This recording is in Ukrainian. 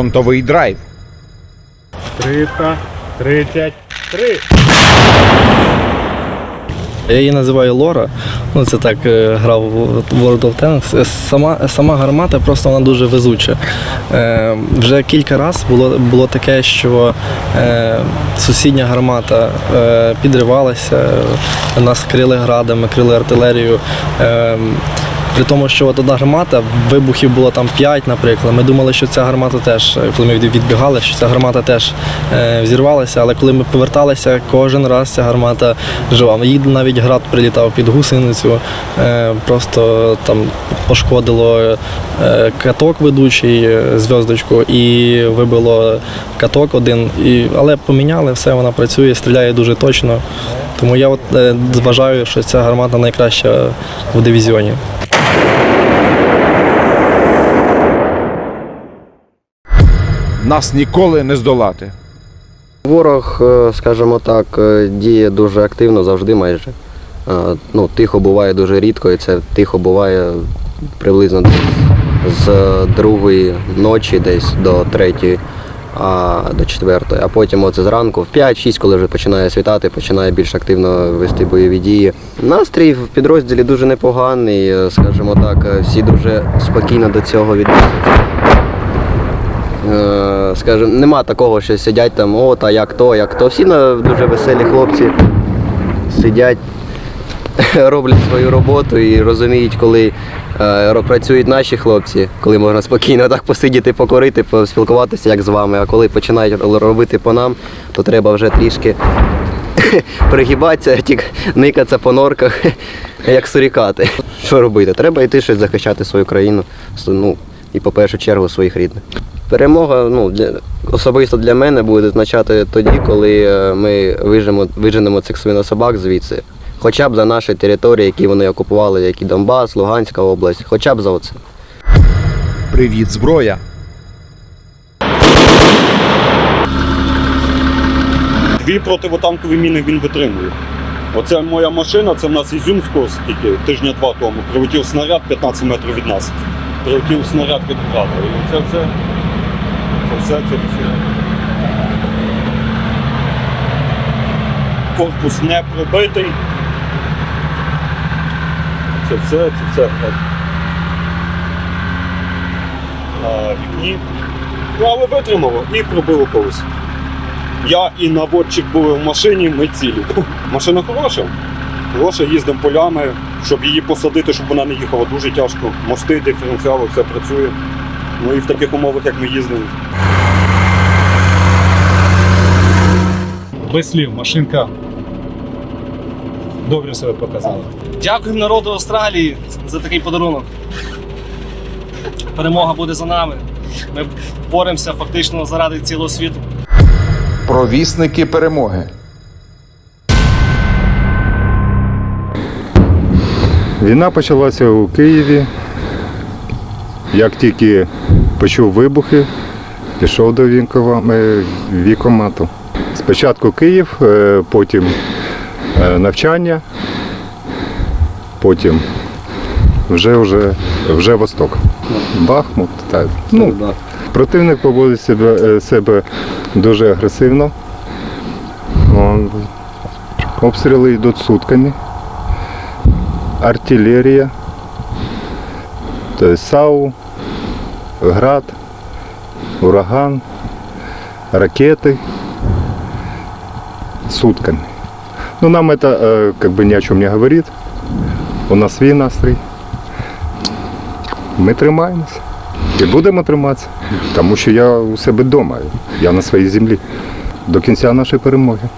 фронтовий драйв. 300, 33. Я її називаю Лора. Ну, це так е, грав в World of Tanks. Е, Сама, сама гармата просто вона дуже везуча. Е, вже кілька разів було, було таке, що е, сусідня гармата е, підривалася, нас крили градами, крили артилерію. Е, при тому, що от одна гармата, вибухів було там 5, наприклад. Ми думали, що ця гармата теж, е, коли ми відбігали, що ця гармата теж е, взірвалася, але коли ми поверталися, кожен раз ця гармата жива. Їй навіть град прилітав під гусеницю, е, просто там пошкодило е, каток ведучий, е, зв'язочку, і вибило каток один. І, але поміняли, все, вона працює, стріляє дуже точно. Тому я от, е, вважаю, що ця гармата найкраща в дивізіоні. Нас ніколи не здолати. Ворог, е, скажімо так, е, діє дуже активно завжди майже. Е, Ну, тихо буває дуже рідко, і це тихо буває приблизно з другої ночі десь до третьої, а до четвертої. А потім оце зранку в 5-6, коли вже починає світати, починає більш активно вести бойові дії. Настрій в підрозділі дуже непоганий, скажімо так, всі дуже спокійно до цього відносяться. Е, скажімо, нема такого, що сидять там, от, а як то, як то. Всі дуже веселі хлопці сидять, роблять свою роботу і розуміють, коли е, працюють наші хлопці, коли можна спокійно так посидіти, покорити, поспілкуватися як з вами. А коли починають робити по нам, то треба вже трішки пригибатися, никатися по норках, як сурікати. Що робити? Треба йти щось захищати свою країну. Ну, і по першу чергу своїх рідних. Перемога ну, для, особисто для мене буде означати тоді, коли е, ми виженемо, виженемо цих свинособак звідси. Хоча б за наші території, які вони окупували, як і Донбас, Луганська область, хоча б за оце. Привіт, зброя. Дві противотанкові міни він витримує. Оце моя машина, це в нас Ізюмського, скільки тижня два тому. Прилетів снаряд 15 метрів від нас. Прилетів снаряд від града. І це все. Все. Корпус не пробитий. Це все, це все. На вікні. Ну, але витримало і пробило колесо. Я і наводчик були в машині, ми цілі. Машина хороша. Хороша, їздимо полями, щоб її посадити, щоб вона не їхала дуже тяжко. Мости, диференціали, все працює. Ну і в таких умовах, як ми їздимо. Без слів, машинка добре себе показала. Дякуємо народу Австралії за такий подарунок. Перемога буде за нами. Ми боремося фактично заради цілого світу. Провісники перемоги. Війна почалася у Києві. Як тільки почув вибухи, пішов до вінкова- е, вікомату. Спочатку Київ, е, потім е, навчання, потім вже, вже, вже Восток. Бахмут. Так. Ну, противник поводить себе, е, себе дуже агресивно. Обстріли йдуть сутками артиллерия, то есть САУ, град, ураган, ракеты сутками. Ну, нам это э, как бы ни о чем не говорит. У нас свій настрій. Ми тримаємося. І будемо триматися. Тому що я у себе вдома, я на своїй землі. До кінця нашої перемоги.